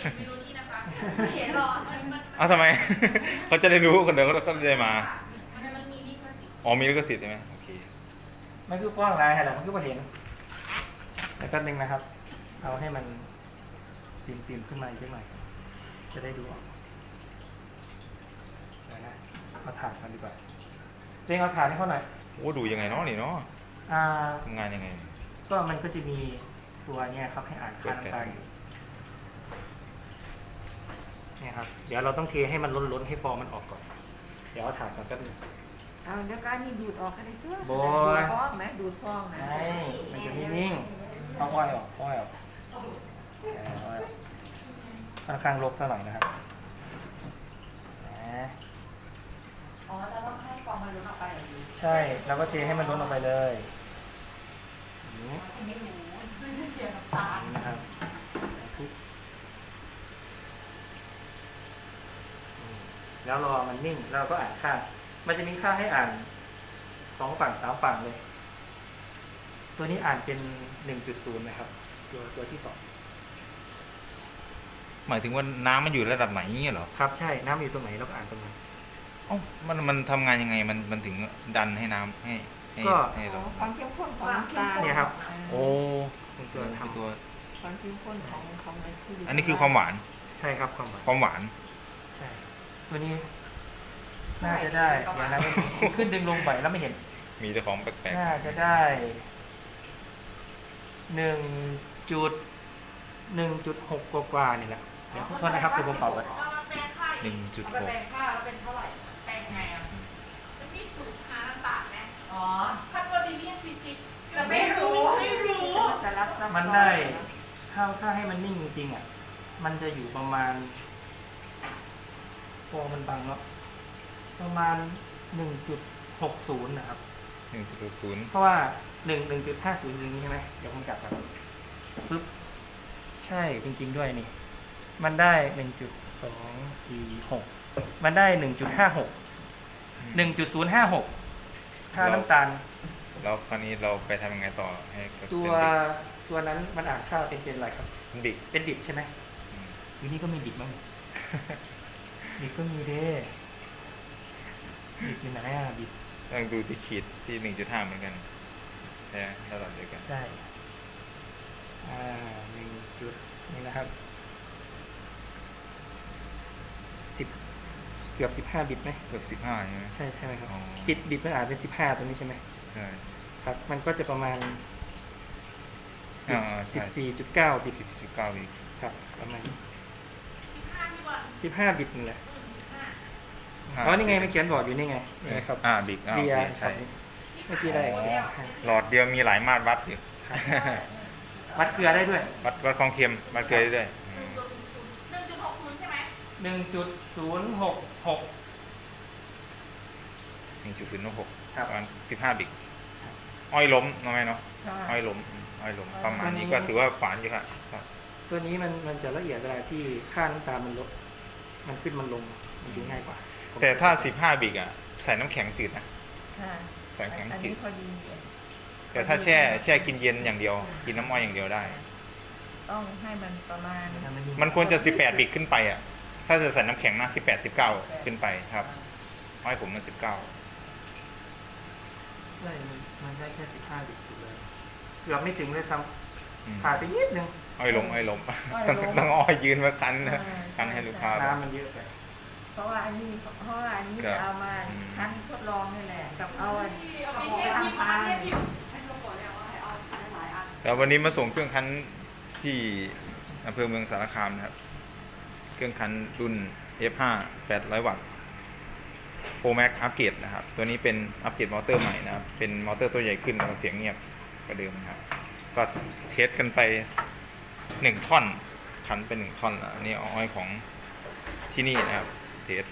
เห็นเมนูนี้นะคะไม่เห็นหรอกมันมันอ้าวทำไม เขาจะได้รู้คนเดียวเขาจะได้มา มันมันมีลิขสิทธิ์อ๋อมีลิขสิทธิ์ใช่ไหมโอเคมันคือฟ้องลายแหละมันคือประเห็นแล้วแป๊บนึงนะครับ เอาให้มันตีมตีมๆขึ้นมาอีกนิดหน่อยจะได้ดูออกเดี๋ยวนะเอาถาดมาดีกว่าเร่งเอาถาดให้เขาหน่อยโอ้ดูยังไงเนาะนี่เนาะอ่า ทำงานยังไง ก็มันก็จะมีตัวเนี่ยครับให้อ่านค่าน้ำตาลอยู่ เนี่ยครับ เดี๋ยวเราต้องเทให้มันล้นๆให้ฟองมันออกก่อน เดี๋ยวเอาถาดก่อนแป๊บนึง เอาเดี๋ยวการนี่ดูดออกกันเลยเจ้าโบยดูดฟองไหมดูดฟองนะใช่มันจะไม่นิ่งเอาอ้อยออกอ้อยออกเอาอ้อยออกค่อนข้างลกซะหน่อยนะครับนะอ๋อเราต้องให้ฟองมันล้นออกไปเหรอดีใช่ แล้วก็เทให้มันล้นออกไปเลยอย่างนี้ไม่รู้เสียน้ำตาลนะครับทุบอืม แล้วรอมันนิ่งแล้วเราก็อ่านค่า มันจะมีค่าให้อ่านสองฝั่งสามฝั่งเลย ตัวนี้อ่านเป็นหนึ่งจุดศูนย์นะครับ ตัวตัวที่สองหมายถึงว่าน้ำมันอยู่ระดับไหนเงี้ยเหรอครับใช่น้ำอยู่ตรงไหนเราก็อ่านตรงนั้น เอ้ามันมันทำงานยังไงมันมันถึงดันให้น้ำให้ให้ก็ ให้เราความเข้มข้นของน้ำตาลเนี่ยครับ โอ้เป็นตัตัววคือทำตัว ความเข้มข้นของของในที่อันนี้คือความหวานใช่ครับความหมายความหวานใช่ ตัวนี้ น่าจะได้เดี๋ยวนะมันขึ้นดึงลงไปแล้วไม่เห็น มีแต่ของแปลกน่าจะได้หนึ่งจุดหนึ่งจุดหกกว่าๆนี่แหละเดี๋ยวโทษนะครับคือผมเป่ากันเอามาแปลงค่าๆหนึ่งจุดเอาหไปกแปลงค่าแล้วเป็นเท่าไหร่ แปลงไงอะมันมีสูตรหาน้ำตาลไหมอ๋อถ้าว่าดีเรียนฟิสิกส์จะไม่รู้ไม่รู้สลับซับซ้อมันได้ถ้าถ้าให้มันนิ่งจริงๆอะ มันจะอยู่ประมาณ ฟองมันบังเนาะประมาณหนึ่งจุดหกศูนย์นะครับ หนึ่งจุดศูนย์เพราะว่าหนึ่งหนึ่งจุดห้าศูนย์อย่างนี้ใช่ไหมเดี๋ยวผมกลับกันปึ๊บใช่จริงๆด้วยนี่ มันได้หนึ่งจุดสองสี่หกมันได้หนึ่งจุดห้าหกหนึ่งจุดศูนย์ห้าหกค่าน้ำตาล แล้วคราวนี้เราไปทำยังไงต่อให้เกิดตัวเป็นตัวนั้นมันอ่านค่าเป็นเป็นอะไรครับดิบเป็นดิบใช่ไหมอืมอยู่นี่ก็มีดิบบ้าง ดิบก็มีเด้ดิบอยู่ไหนอะดิบต้องดูที่ขีดที่หนึ่งจุดห้าเหมือนกันใช่ไหมระดับเดียวกันใช่อ่าหนึ่งจุดนี่นะครับสิบเกือบสิบห้าบิตไหมเกือบสิบห้าใช่ไหม ใช่ใช่ไหมครับอ๋อ บิตบิตมันอ่านเป็นสิบห้าตัวนี้ใช่ไหมใช่ ครับ มันก็จะประมาณสิบอ่าใช่ สิบสี่จุดเก้าบิตสิบสิบเก้าอีกครับประมาณสิบห้าที่วันสิบห้าบิตนี่แหละอืมสิบห้า อ๋อนี่ไงมันเขียนบอกอยู่นี่ไงนี่ไงครับอ่าบิกอ่าเบีโอยร์เคครัใช่บเมื่อกี้ได้อ๋อหลอดเดียวมีหลายมาตรวัดอยู่ วัดเกลือได้ด้วย วัดวัดความเค็มวัดเกลือได้ด้วยหนึ่งจุดหนึ่งจุดหกศูนย์ใช่ไหมหนึ่งจุดศูนย์หกหก หนึ่งจุดศูนย์หกครับ ประมาณสิบห้าบิกอ้อยล้มน้องไหมเนาะใช่อ้อยล้มอืมอ้อยล้มประมาณนี้ก็ถือว่าขวานอยู่ค่ะครับตัวนี้มันมันจะละเอียดเวลาที่ค่าน้ำตาลมันลด มันขึ้นมันลง มันดูง่ายกว่า แต่ถ้าสิบห้าบิกอะ ใส่น้ำแข็งจืดนะ ค่ะใส่น้ำแข็งอันจืนี้ดพอดี แต่ถ้าแช่แช่กินเย็นอย่างเดียว กินน้ำอ้อยอย่างเดียวได้ ต้องให้มันประมาณ มันควรจะสิบแปดบิกขึ้นไปอะ ถ้าจะใส่น้ำแข็งนะสิบแปดสิบเก้าขึ้นไปครับ อ้อยผมมันสิบเก้าใช่มันมันได้แค่สิบห้าบิตอยู่เลยเกือบไม่ถึงเลยซ้อืมำขาดไปนิดนึงอ้อยล้มอ้อยล้มอ้อยต้องล้มต้องอ้อยยืนมาคันนะอ่าคันให้ลูกค้าน้ำมันเยอะไปเพ ราะว่าอันนี้เพราะว่าอันนี้จะเอามาอืมคั้นทดลองนี่แหละกับเอาอันที่เอากระไปบอกเทียบที่ทำมาตาลเทียบที่ฉันแล้ววันแล้ววันนี้มาส่งเครื่องคั้นที่อำเภอเมืองสารคามนะครับ เครื่องคั้นรุ่น F5 800 วัตต์ Pro Max อัปเกรดนะครับ ตัวนี้เป็นอัปเกรดมอเตอร์ใหม่นะครับ เป็นมอเตอร์ตัวใหญ่ขึ้นแล้วเสียงเงียบกว่าเดิมนะครับ ก็เทสกันไปหนึ่งท่อนคันเป็นหนึ่งท่อนล้วอันนี้อาอ้อยของที่นี่นะครับ ส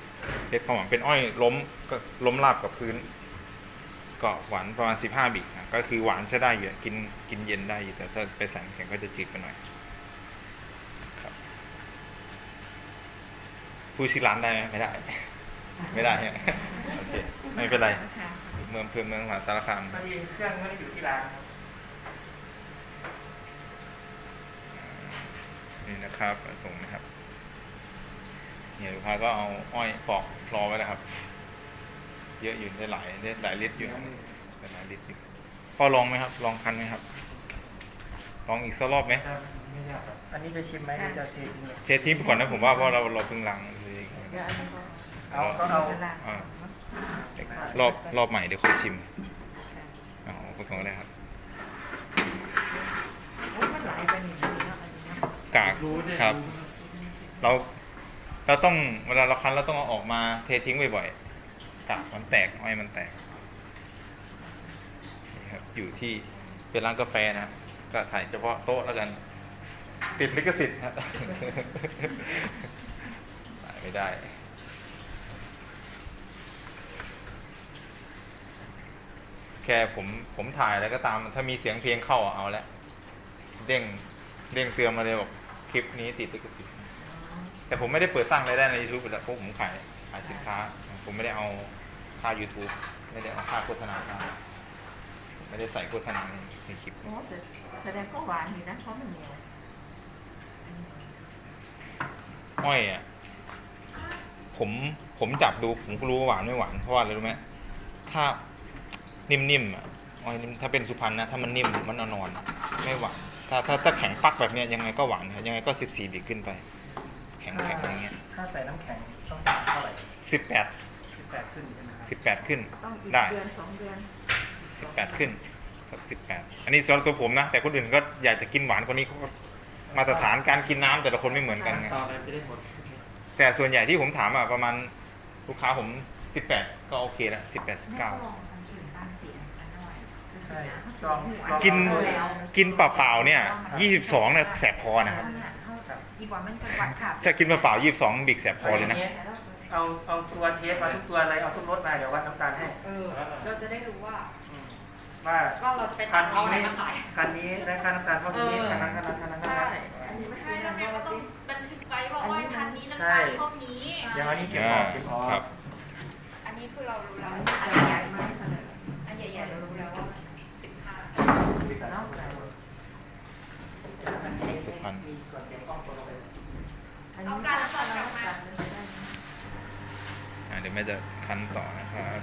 เทสความหวานเป็นอ้อยล้มก็ล้มราบกับพื้น ก็หวานประมาณ 15 บิกนะก็คือหวานใช้ได้อยู่กินกินเย็นได้อยู่แต่ถ้าไปใส่น้ำแข็งก็จะจืดไปหน่อยครับพูดชื่อร้านได้ไหมไม่ได้ ไม่ได้ใช่ไหมโอเคไม่เป็นไรค่ะเมืองเพื่อเมืองมหาสารคามพอดีเครื่องไม่ได้อยู่ที่ร้านครับนี่นะครับมาส่งนะครับ เนี่ยลูกค้าก็เอาอ้อยปอกรอไว้แล้วครับ เยอะอยู่ได้หลายได้หลายลิตรอยู่ครับได้หลายลิตรอยู่พอลองไหมครับ ลองคันไหมครับ ลองอีกสักรอบไหมครับไม่ยากครับอันนี้จะชิมไหมหรือจะเททิ้งเลยเทสทิ้งไปก่อนนะผมว่าเพราะเราเราเพิ่งลังเลยเดี๋ยวอันนี้ก็เอาก็เอาอ่ารอบรอบใหม่เดี๋ยวค่อยชิมเอาไปก่อนก็ได้ครับโอ้ยมันไหลไปหนึ่งทีเนาะอันนี้เนาะกากครับ เรา เราต้องเวลาเราคั้นเราต้องเอาออกมาเททิ้งบ่อยๆกากมันแตกอ้อยมันแตกครับอยู่ที่เป็นร้านกาแฟนะครับก็ถ่ายเฉพาะโต๊ะแล้วกันติดลิขสิทธิ์ครับถ่ายไม่ได้แค่ผมผมถ่ายแล้วก็ตามถ้ามีเสียงเพลงเข้าเอาละเด้งเด้งเตือนมาเลยบอกคลิปนี้ติดลิขสิทธิ์ แต่ผมไม่ได้เปิดสร้างรายได้ใน YouTube แต่พวกผมขายขายสินค้า ผมไม่ได้เอาค่า YouTube ไม่ได้เอาค่าโฆษณามาไม่ได้ใส่โฆษณาในในคลิปโอ้แต่แสดงก็หวานอยู่นะเพราะมันเหนียวอ้อยอะผมผมจับดูผมก็รู้ว่าหวานไม่หวานเพราะว่าอะไรรู้ไหมถ้านิ่มๆอะอ้อยนิ่มถ้าเป็นสุพรรณนะถ้ามันนิ่มมันนอนๆไม่หวานถ้าถ้าถ้าแข็งปักแบบเนี้ยยังไงก็หวานครับยังไงก็สิบสี่บิกขึ้นไป แข็งแข็งอย่างเงี้ยถ้าใส่น้ำแข็งต้องเท่าไหร่สิบแปดสิบแปดขึ้นใช่ไหมครับสิบแปดขึ้น ต้องอีกได้เดือนสองเดือนสิบแปดขึ้นครับสิบแปดอันนี้สำหรับตัวผมนะ แต่คนอื่นก็อยากจะกินหวานกว่านี้เขาก็มาตรฐานการกินน้ำแต่ละคนไม่เหมือนกันไงต่ออะไรจะได้หมดแต่ส่วนใหญ่ที่ผมถามอะประมาณลูกค้าผมสิบแปดก็โอเคแล้วสิบแปดสิบเก้าใช่ลองลองกินเอาเลยกินเปล่าๆเนี่ยยี่สิบสองเนี่ยแสบคอนะครับ อีกว่ามันจะวัดขาดถ้ากินเปล่าๆยี่สิบสองบิกแสบคอเลยนะ เอาเอาตัวเทสมาทุกตัวอะไรเอาทุกรสมาเดี๋ยววัดน้ำตาลให้เออ เราจะได้รู้ว่าอืมว่าก็เราจะไปทำเอาอะไรมาขายคันนี้ได้ค่าน้ำตาลเท่านี้เออคันนั้นคันนั้นคันนั้นคันใช่นั้นอันนี้ไม่ใช่ใช่แล้วนะแม่ก็ต้องบันทึกไว้ว่าอ้อยพันธุ์นี้น้ำใช่ตาลเท่านี้เดี๋ยวอันนี้เก็บออ่าอกเก็บออกครับอันนี้คือเรารู้แล้วอันใหญ่ๆมากเลยอันใหญ่ๆเรารู้แล้วว่าสิบห้า เนาะอันนี้ สุพรรณ มีก่อนเก็บกล้องตัวลงไป เอาการละก่อนกลับมา อ่าเดี๋ยวแม่จะคั้นต่อนะครับ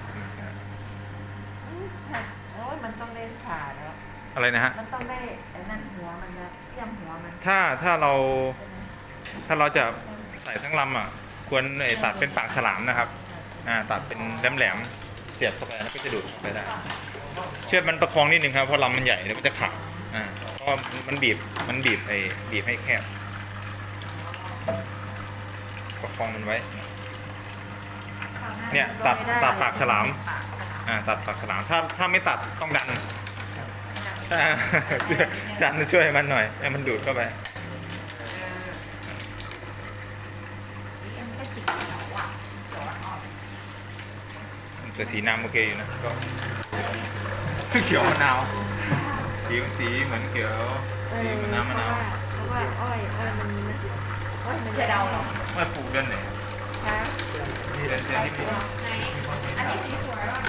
โอ้ยมันต้องเล่นขาแล้วอะไรนะฮะ มันต้องได้ไอ้นั่นหัวมันนะเทียมหัวมันถ้าถ้าเราถ้าเราจะใส่ทั้งลำอะ ควรเอ่อตัดเป็นปากฉลามนะครับ อ่า ตัดเป็นแหลมๆเสียบเข้าไปแล้วก็จะดูดออกไปได้ เชือกมันประคองนิดนึงครับเพราะลำมันใหญ่แล้วมันจะขาดอ่าเพราะมันบีบมันบีบไอ้บีบให้แคบประคองมันไว้ เนี่ยตัดตัดปากฉลามอ่าตัดปากฉลามถ้าถ้าไม่ตัดต้องดันอ่าดันช่วยมันหน่อยให้มันดูดเข้าไปอันนี้ก็จิกเหนียวอะเดี๋ยวมันออกแต่สีน้ำโอเคอยู่นะก็เขียวมะนาวสีสีเหมือนเขียวสีเหมือนน้ำมะนาวเพราะว่าอ้อยอ้อยมันนะอ้อยมันจะเดาหรอเมื่อปลูกเดือนไหน คะเดือนเดือนที่ปลูกไหนอันนี้สีสวยว่ะ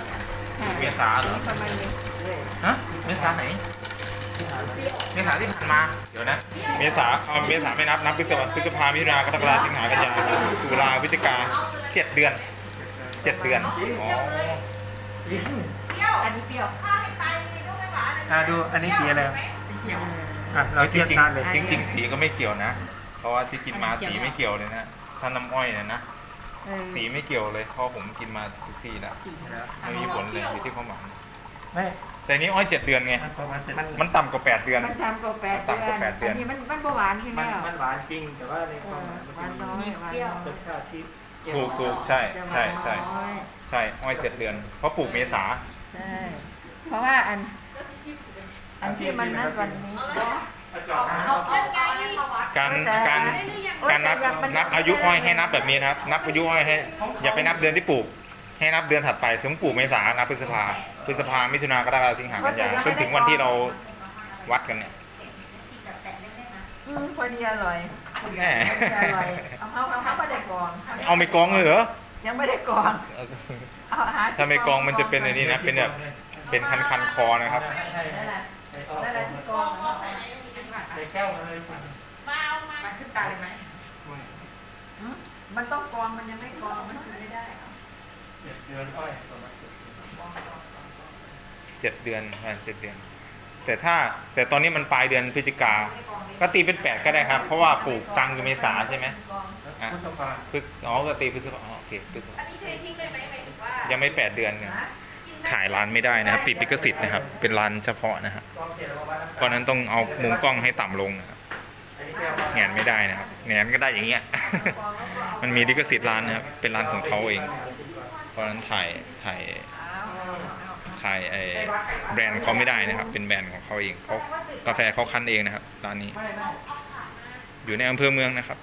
เมษาเหรอประมาณนี้เลยฮะเมษาไหน เมษาที่ผ่านมา เดี๋ยวนะ เมษาเอาเมษาไม่นับ นับพฤษภาพฤษภามิถุนากรกฎาสิงหากันยายนตุลาพฤศจิกาเจ็ดเดือนเจ็ดเดือน อ๋อเปรี้ยวอันนี้เปรี้ยวถ้าให้ตายมีก็ไม่หวานอ่าดูอันนี้สีอะไรสีเขียวอะเราจเทีริยงบชาติเลยจริงจริง ๆ สีก็ไม่เกี่ยวนะ เพราะว่าที่กินมาสีไม่เกี่ยวเลยนะถ้าน้ำอ้อยเนี่ยนะ สีไม่เกี่ยวเลยเพราะผมกินมาทุกที่แล้วสีแล้วไม่มีผลเลยอยู่ที่ความหวานไม่แต่นี้อ้อยเจ็ดเดือนไงมันประมาณมันมันต่ำกว่าแปดเดือน มันทำกว่าแปดต่ำกว่าแปดเดือน อันนี้มันมันหวานใช่ไหมมันอะมันหวานจริงแต่ว่าในเอความอหวานหวานมันน้อยหวานน้อยรสชาติที่ถูกถูกใช่ใช่ใช่ใช่อ้อยเจ็ดเดือน เพราะปลูกเมษาใช่เพราะว่าอัน อันที่มันนั่นวันนี้ก็เอาจอบเอาเอาไงนี่การการ การนับนับอายุอ้อยให้นับแบบนี้นะครับ นับอายุอ้อยให้ อย่าไปนับเดือนที่ปลูก ให้นับเดือนถัดไปถึงปลูกเมษานับพฤษภาพฤษภามิถุนากรกฎาสิงหากันยาจนถึงวันที่เราวัดกันเนี่ยอืมพอดีอร่อยแหมอร่อยเอาเขาเอาเขาไม่ได้กรองเอาไม่กองเลยเหรอยังไม่ได้กรองเอาหาที่ถ้าไม่กองมันจะเป็นไอ้นี่นะเป็นแบบเป็นคันคันๆคอนะครับใช่นั่นแหละใส่ออกนั่นแหละที่กรก็องก็ใส่ในนี้กันค่ะใส่แก้วมาเลยมาเอามามขึ้นตาเลยไหม มันต้องกองมันยังไม่กองมันกินไม่ได้เหรอเจ็ดเดือนอ้อยประมาณกรองกองกองกองเจ็ดเดือนอ่าเจ็ดเดือน แต่ถ้าแต่ตอนนี้มันปลายเดือนพฤศจิกา ก็ตีเป็นแปดก็ได้ครับเพราะว่าปลูกกลางเมษาใช่ไหม กองอะ พุทธภาพฤษอ๋อก็ตีพฤษภาอ๋อโอเคพฤษภาอันนี้เททิ้งได้ไหมหมายถึงว่ายังไม่แปดเดือนเนี่ยขายร้านไม่ได้นะครับติดลิขสิทธิ์นะครับ เป็นร้านเฉพาะนะครับกองเขียนออกมาเพราะฉะนั้นต้องเอามุมกล้องให้ต่ำลงนะครับ แงนไม่ได้นะครับแงนก็ได้อย่างเงี้ย มันมีลิขสิทธิ์ร้านนะครับ เป็นร้านของเขาเอง เพราะฉะนั้นถ่ายถ่ายถ่ายไอ้แบรนด์เขาไม่ได้นะครับ เป็นแบรนด์ของเขาเองเขากาแฟเขาคั้นเองนะครับร้านนี้ อยู่ในอำเภอเมืองนะครับ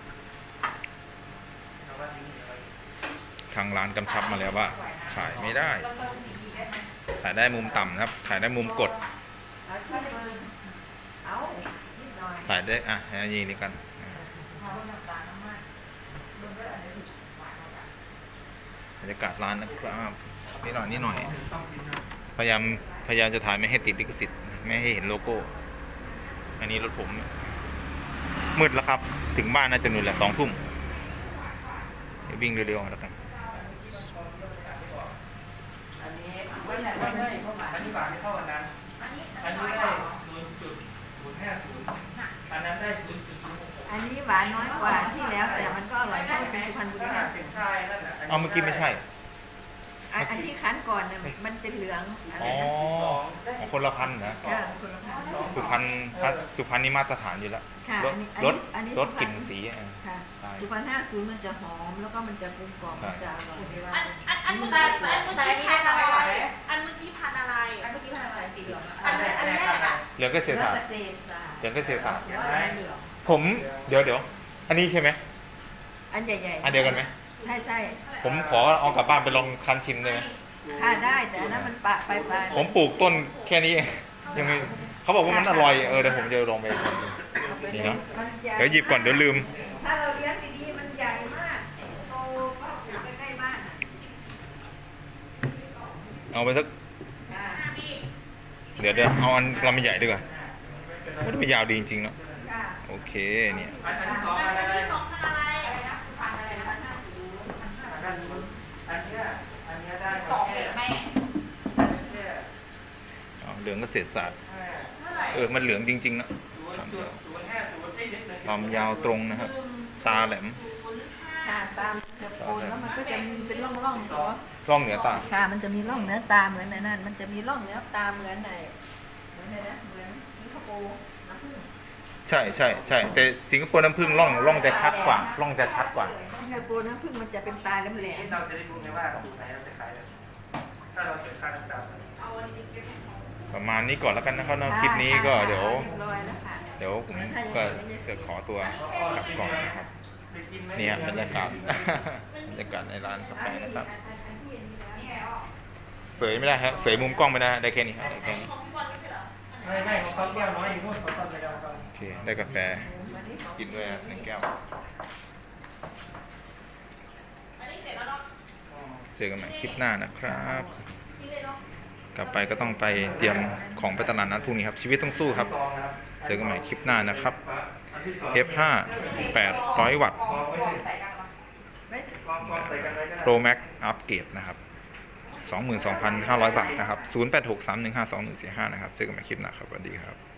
ทางร้านกำชับมาแล้วว่าขายไม่ได้เราเติมสีอีกได้ไหมถ่ายได้มุมต่ำนะครับ ถ่ายได้มุมกด เอาที่มือเอานิดหน่อย ถ่ายได้อะให้ยิงดีกันอ่าเอาน้ำตาลน้ำมันดูด้วยอันนี้หวานกว่าบรรยากาศร้านนะครับนิดหน่อยนิดหน่อยต้องกินนะพยายามพยายามจะถ่ายไม่ให้ติดลิขสิทธิ์ไม่ให้เห็นโลโก้ อันนี้รถผม มืดแล้วครับ ถึงบ้านน่าจะนู่นแหละสองทุ่มเดี๋ยววิ่งเร็วๆแล้วกันอันนี้ไม่ไม่ไม่อันนี้บาทไม่เท่ากันนั้น อันนี้ อันนี้ได้ศูนย์จุดศูนย์ห้าศูนย์อันนั้นได้ศูนย์จุดศูนย์หกหก อันนี้หวานน้อยกว่าที่แล้วแต่มันก็อร่อยเพราะมันเป็นสุพรรณบุรี ถ้าเสียงชายนั่นแหละ เอาเมื่อกี้ไม่ใช่ อันอันที่คั้นก่อนเนี่ยมันเป็นเหลืองอะไรอ๋อนะคนละพันนะ ค่ะคนละพันสุพรรณสุพรรณนี่มาตรฐานอยู่แล้วค่ะรอัสนนี้รสอันนี้รสสุพรรณกลิ่นสีอะ ค่ะใช่สุพรรณห้าศูนย์มันจะหอม แล้วก็มันจะกลมกล่อมมันจะอร่อยอันอันอันเมื่อแต่กี้แต่อันเมื่อแต่กี้อันนี้พันไม่อะไรไหวอันเมื่อกี้พันอะไร อันเมื่อกี้ทำอะไรสีเหลืองอะอันอันแรกอะเหลืองเกษตรศาสตร์เกษตรศาสตร์เหลืองเกษตรศาสตร์เดี๋ยวอันเหลืองผมเดี๋ยวเดี๋ยวอันนี้ใช่ไหมอันใหญ่ๆอันเดียวกันไหมใช่ใช่ ผมขอเอากลับบ้านไปลองคันชิมได้ไหมค่ะได้แต่อันนั้นมันปะไปไปผมปลูกต้นแค่นี้เองยังไม่เขาบอกว่ามันอร่อยเออเดี๋ยวผมจะลองไปทำดู นี่เนอะ มันใญ่เดี๋ยวหยิบก่อนเดี๋ยวลืม ถ้าเราเลี้ยงดีๆมันใหญ่มากโตก็ปลูกใกล้ๆบ้านน่ะเอาไปสัก ค่ะเดี๋ยวเดี๋ยวเอาอันลำใหญ่ดีกว่ามันไม่ยาวดีจริงๆเนาะค่ะโอเคเนี่ย อันที่สองอัอันนอะไรที่สองพันอะไร อะไรนะสุพรรณอะไรนะ อันนี้อันเนี้ยอันเนี้ยได้ สองเอกแม่ เนี่ย เอาเหลืองเกษตรศาสตร์ห้าเท่าไหร่เออ มันเหลืองจริงๆนะศูนย์จุดศูนย์ห้าศูนย์ได้นิดหนึ่งความยาวตรงนะครับ ตาแหลมศูนย์ห้าค่ะตามเทปโคนแล้วมันก็จะมีเป็นร่องๆเฉพาะร่องเหนือตา ค่ะ มันจะมีร่องเนื้อตาเหมือนในนั่นมันจะมีร่องเนื้อตาเหมือนในเหมือนในนะเหมือนสิงคโปร์น้ำผึ้งใช่ใช่ใช่แต่สิงคโปร์น้ำผึ้งร่องร่องจะชัดกว่าร่องจะชัดกว่าสิงคโปร์น้ำผึ้งมันจะเป็นตาแหลมนี่เราจะได้รู้ไงว่าสูตรไหนเราจะขายเลยถ้าเราเกิดค่าน้ำตาลเอาอันนี้เก็บไว้ ประมาณนี้ก่อนแล้วกันนะครับๆเนาะคลิปนี้ก็เดี๋ยวรีบร้อยแล้วค่ะเดี๋ยวผมก็จะขอตัวกลับก่อนนะครับไปกินไหมนี่ฮะบรรยากาศบรรยากาศในร้านกาแฟนะครับ เสยไม่ได้ครับเสยมุมกล้องไม่ได้ได้แค่นี้ครับได้แค่นี้ของพี่บอลไม่ใช่เหรอไม่ไม่ของเขาแก้วน้อยอยู่นู่นเขาต้นไปแล้วตอนโอเคได้กาแฟกินด้วยครับหนึ่งแก้วอันนี้เสร็จแล้วเนาะเจอกันใหม่คลิปหน้านะครับนี่เลยเนาะ กลับไปก็ต้องไปเตรียมของไปตลาดนัดพรุ่งนี้ครับ ชีวิตต้องสู้ครับ เจอกันใหม่คลิปหน้านะครับ F5 800วัตต์กองกองใส่กันมากองกองใส่กันไว้ก็ได้ Pro Max Upgrade นะครับ22,500 บาทนะครับ 0863152145 นะครับ เจอกันใหม่คลิปหน้าครับสวัสดีครับ